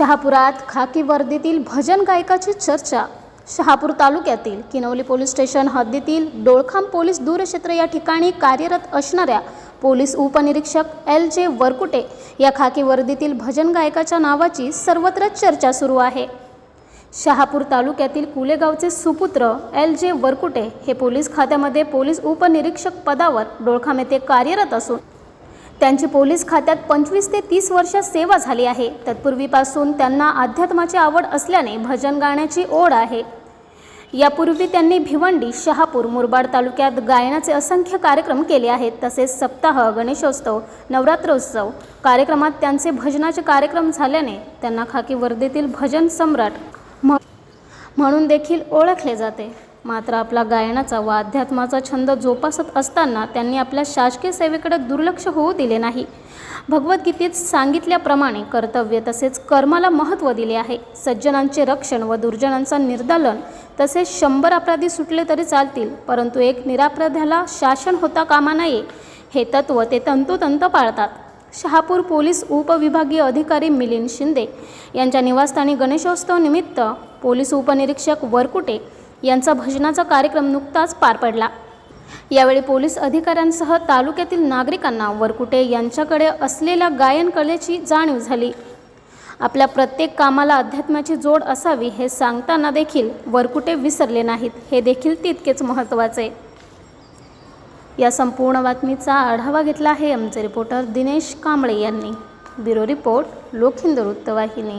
शहापुरात खाकी वर्दीतील भजन गायकाची चर्चा. शहापूर तालुक्यातील किनवली पोलीस स्टेशन हद्दीतील डोळखाम पोलीस दूरक्षेत्र या ठिकाणी कार्यरत असणाऱ्या पोलीस उपनिरीक्षक एल जे वरकुटे या खाकी वर्दीतील भजन गायकाच्या नावाची सर्वत्र चर्चा सुरू आहे. शहापूर तालुक्यातील कुलेगावचे सुपुत्र एल जे वरकुटे हे पोलीस खात्यामध्ये पोलीस उपनिरीक्षक पदावर डोळखाम येथे कार्यरत असून त्यांची पोलीस खात्यात पंचवीस ते तीस वर्ष सेवा झाली आहे. तत्पूर्वीपासून त्यांना अध्यात्माची आवड असल्याने भजन गाण्याची ओढ आहे. यापूर्वी त्यांनी भिवंडी शहापूर मुरबाड तालुक्यात गायनाचे असंख्य कार्यक्रम केले आहेत. तसेच सप्ताह गणेशोत्सव नवरात्रोत्सव कार्यक्रमात त्यांचे भजनाचे कार्यक्रम झाल्याने त्यांना खाकी वर्दीतील भजन सम्राट म्हणून देखील ओळखले जाते. मात्र आपला गायनाचा व अध्यात्माचा छंद जोपासत असताना त्यांनी आपल्या शासकीय सेवेकडे दुर्लक्ष होऊ दिले नाही. भगवद्गीतेत सांगितल्याप्रमाणे कर्तव्य तसेच कर्माला महत्त्व दिले आहे. सज्जनांचे रक्षण व दुर्जनांचा निर्दालन तसेच शंभर अपराधी सुटले तरी चालतील परंतु एक निरापराध्याला शासन होता कामा नये हे तत्त्व ते तंतोतंत पाळतात. शहापूर पोलीस उपविभागीय अधिकारी मिलिंद शिंदे यांच्या निवासस्थानी गणेशोत्सव निमित्त पोलीस उपनिरीक्षक वरकुटे यांचा भजनाचा कार्यक्रम नुकताच पार पडला. यावेळी पोलीस अधिकाऱ्यांसह तालुक्यातील नागरिकांना वरकुटे यांच्याकडे असलेल्या गायन कलेची जाणीव झाली. आपल्या प्रत्येक कामाला अध्यात्माची जोड असावी हे सांगताना देखील वरकुटे विसरले नाहीत हे देखील तितकेच महत्त्वाचे. या संपूर्ण बातमीचा आढावा घेतला आहे आमचे रिपोर्टर दिनेश कांबळे यांनी. ब्युरो रिपोर्ट लोकहिंद वृत्तवाहिनी.